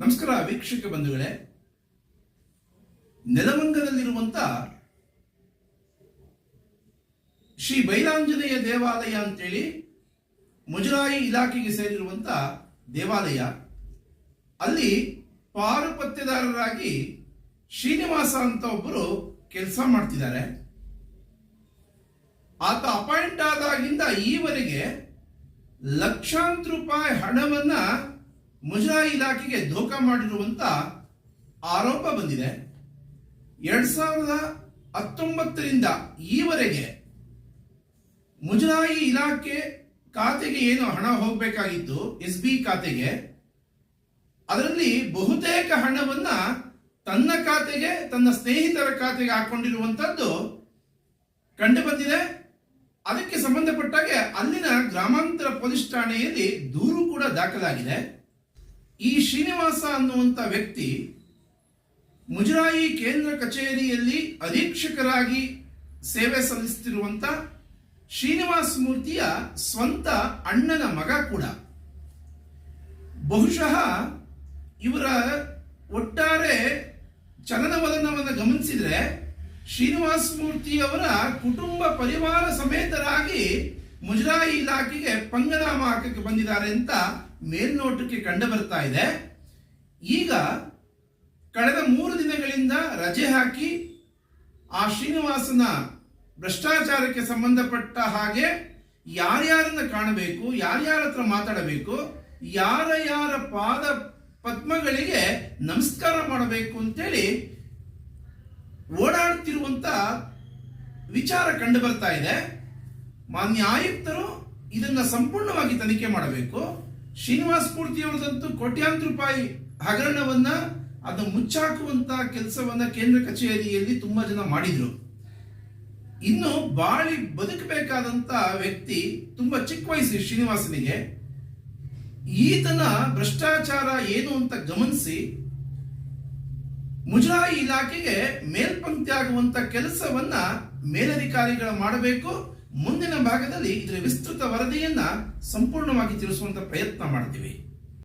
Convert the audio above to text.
ನಮಸ್ಕಾರ ವೀಕ್ಷಕ ಬಂಧುಗಳೇ ನೆಲಮಂಗಲದಲ್ಲಿರುವಂತ ಶ್ರೀ ಬೈಲಾಂಜನೇಯ ದೇವಾಲಯ ಅಂತೇಳಿ ಮುಜರಾಯಿ ಇಲಾಖೆಗೆ ಸೇರಿರುವಂತ ದೇವಾಲಯ. ಅಲ್ಲಿ ಪಾರುಪತ್ಯದಾರರಾಗಿ ಶ್ರೀನಿವಾಸ ಅಂತ ಒಬ್ಬರು ಕೆಲಸ ಮಾಡ್ತಿದ್ದಾರೆ. ಆತ ಅಪಾಯಿಂಟ್ ಆದಾಗಿಂದ ಈವರೆಗೆ ಲಕ್ಷಾಂತರ ರೂಪಾಯಿ ಹಣವನ್ನ ಮುಜರಾಯಿ ಇಲಾಖೆಗೆ ಧೋಕಾ ಮಾಡಿರುವಂತ ಆರೋಪ ಬಂದಿದೆ. ಎರಡ್ ಸಾವಿರದ ಹತ್ತೊಂಬತ್ತರಿಂದ ಈವರೆಗೆ ಮುಜರಾಯಿ ಇಲಾಖೆ ಖಾತೆಗೆ ಏನು ಹಣ ಹೋಗಬೇಕಾಗಿತ್ತು, ಎಸ್ ಬಿ ಖಾತೆಗೆ, ಅದರಲ್ಲಿ ಬಹುತೇಕ ಹಣವನ್ನ ತನ್ನ ಖಾತೆಗೆ, ತನ್ನ ಸ್ನೇಹಿತರ ಖಾತೆಗೆ ಹಾಕೊಂಡಿರುವಂತದ್ದು ಕಂಡು ಬಂದಿದೆ. ಅದಕ್ಕೆ ಸಂಬಂಧಪಟ್ಟಾಗೆ ಅಲ್ಲಿನ ಗ್ರಾಮಾಂತರ ಪೊಲೀಸ್ ಠಾಣೆಯಲ್ಲಿ ದೂರು ಕೂಡ ದಾಖಲಾಗಿದೆ. ಈ ಶ್ರೀನಿವಾಸ ಅನ್ನುವಂಥ ವ್ಯಕ್ತಿ ಮುಜರಾಯಿ ಕೇಂದ್ರ ಕಚೇರಿಯಲ್ಲಿ ಅಧೀಕ್ಷಕರಾಗಿ ಸೇವೆ ಸಲ್ಲಿಸುತ್ತಿರುವಂತ ಶ್ರೀನಿವಾಸ ಮೂರ್ತಿಯ ಸ್ವಂತ ಅಣ್ಣನ ಮಗ ಕೂಡ. ಬಹುಶಃ ಇವರ ಒಟ್ಟಾರೆ ಚಲನವಲನವನ್ನು ಗಮನಿಸಿದರೆ ಶ್ರೀನಿವಾಸ ಮೂರ್ತಿಯವರ ಕುಟುಂಬ ಪರಿವಾರ ಸಮೇತರಾಗಿ ಮುಜರಾಯಿ ಇಲಾಖೆಗೆ ಪಂಗನಾಮ ಹಾಕಕ್ಕೆ ಬಂದಿದ್ದಾರೆ ಅಂತ ಮೇಲ್ನೋಟಕ್ಕೆ ಕಂಡು ಬರ್ತಾ ಇದೆ. ಈಗ ಕಳೆದ ಮೂರು ದಿನಗಳಿಂದ ರಜೆ ಹಾಕಿ ಆ ಶ್ರೀನಿವಾಸನ ಭ್ರಷ್ಟಾಚಾರಕ್ಕೆ ಸಂಬಂಧಪಟ್ಟ ಹಾಗೆ ಯಾರ್ಯಾರನ್ನ ಕಾಣಬೇಕು, ಯಾರ್ಯಾರ ಹತ್ರ ಮಾತಾಡಬೇಕು, ಯಾರ ಯಾರ ಪಾದ ಪದ್ಮಗಳಿಗೆ ನಮಸ್ಕಾರ ಮಾಡಬೇಕು ಅಂತೇಳಿ ಓಡಾಡ್ತಿರುವಂತ ವಿಚಾರ ಕಂಡು ಬರ್ತಾ ಇದೆ. ಮಾನ್ಯ ಆಯುಕ್ತರು ಇದನ್ನ ಸಂಪೂರ್ಣವಾಗಿ ತನಿಖೆ ಮಾಡಬೇಕು. ಶ್ರೀನಿವಾಸ ಮೂರ್ತಿಯವರದಂತೂ ಕೋಟ್ಯಾಂತರ ರೂಪಾಯಿ ಹಗರಣವನ್ನ ಅದನ್ನು ಮುಚ್ಚಾಕುವಂತ ಕೆಲಸವನ್ನ ಕೇಂದ್ರ ಕಚೇರಿಯಲ್ಲಿ ತುಂಬಾ ಜನ ಮಾಡಿದ್ರು. ಇನ್ನು ಬಾಳಿ ಬದುಕಬೇಕಾದಂತ ವ್ಯಕ್ತಿ ತುಂಬಾ ಚಿಕ್ಕ ವಯಸ್ಸು ಶ್ರೀನಿವಾಸನಿಗೆ. ಈತನ ಭ್ರಷ್ಟಾಚಾರ ಏನು ಅಂತ ಗಮನಿಸಿ ಮುಜರಾಯಿ ಇಲಾಖೆಗೆ ಮೇಲ್ಪಂಕ್ತಿ ಆಗುವಂತ ಕೆಲಸವನ್ನ ಮೇಲಧಿಕಾರಿಗಳು ಮಾಡಬೇಕು. ಮುಂದಿನ ಭಾಗದಲ್ಲಿ ಇದರ ವಿಸ್ತೃತ ವರದಿಯನ್ನ ಸಂಪೂರ್ಣವಾಗಿ ತಿಳಿಸುವಂತ ಪ್ರಯತ್ನ ಮಾಡ್ತೀವಿ.